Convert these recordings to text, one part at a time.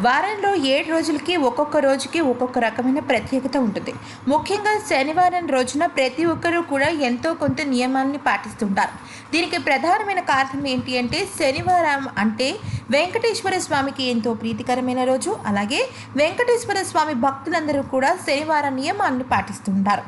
వారంలో ఏడు రోజులకి ఒక్కొక్క రోజుకి ఒక్కొక్క రకమైన ప్రత్యేకత ఉంటుంది. ముఖ్యంగా శనివారం రోజున ప్రతి ఒక్కరూ కూడా ఎంతో కొంత నియమాలని పాటిస్తుంటారు. దీనికి ప్రధానమైన కారణం ఏంటి అంటే శనివారం అంటే వెంకటేశ్వర స్వామికి ఎంతో ప్రీతికరమైన రోజు. అలాగే వెంకటేశ్వర స్వామి భక్తులందరూ కూడా శనివారం నియమాలను పాటిస్తుంటారు.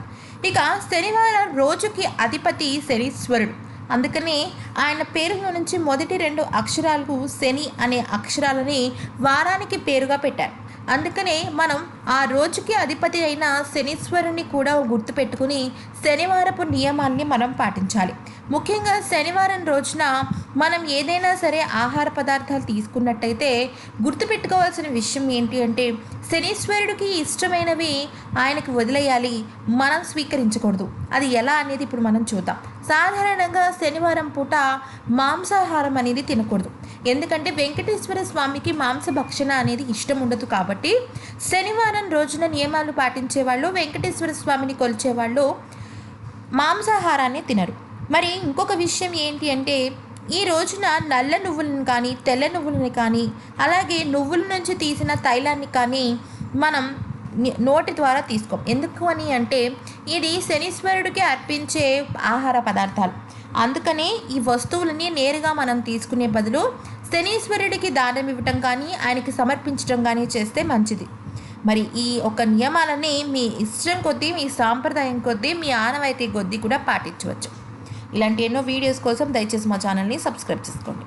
ఇక శనివారం రోజుకి అధిపతి శనీశ్వరుడు. అందుకని ఆయన పేరులో నుంచి మొదటి రెండు అక్షరాలకు శని అనే అక్షరాలని వారానికి పేరుగా పెట్టారు. అందుకనే మనం ఆ రోజుకి అధిపతి అయిన శనీశ్వరుని కూడా గుర్తుపెట్టుకుని శనివారపు నియమాన్ని మనం పాటించాలి. ముఖ్యంగా శనివారం రోజున మనం ఏదైనా సరే ఆహార పదార్థాలు తీసుకున్నట్టయితే గుర్తుపెట్టుకోవాల్సిన విషయం ఏంటి అంటే శనీశ్వరుడికి ఇష్టమైనవి ఆయనకు వదిలేయాలి మనం స్వీకరించకూడదు. అది ఎలా అనేది ఇప్పుడు మనం చూద్దాం. సాధారణంగా శనివారం పూట మాంసాహారం అనేది తినకూడదు. ఎందుకంటే వెంకటేశ్వర స్వామికి మాంసభక్షణ అనేది ఇష్టం ఉండదు కాబట్టి శనివారం రోజున నియమాలు పాటించే వాళ్ళు వెంకటేశ్వర స్వామిని కొలిచేవాళ్ళు మాంసాహారాన్ని తినరు. మరి ఇంకొక విషయం ఏంటి అంటే ఈ రోజున నల్ల నువ్వులను కానీ తెల్ల నువ్వులని కానీ అలాగే నువ్వుల నుంచి తీసిన తైలాన్ని కానీ మనం నోటి ద్వారా తీసుకోం. ఎందుకు అని అంటే ఇది శనీశ్వరుడికి అర్పించే ఆహార పదార్థాలు. అందుకనే ఈ వస్తువులని నేరుగా మనం తీసుకునే బదులు శనీశ్వరుడికి దానం ఇవ్వటం కానీ ఆయనకి సమర్పించడం కానీ చేస్తే మంచిది. మరి ఈ ఒక నియమాలని మీ ఇష్టం కొద్దీ మీ సాంప్రదాయం కొద్దీ మీ ఆనవాయితీ కొద్దీ కూడా పాటించవచ్చు. ఇలాంటి ఎన్నో వీడియోస్ కోసం దయచేసి మా ఛానల్ని సబ్స్క్రైబ్ చేసుకోండి.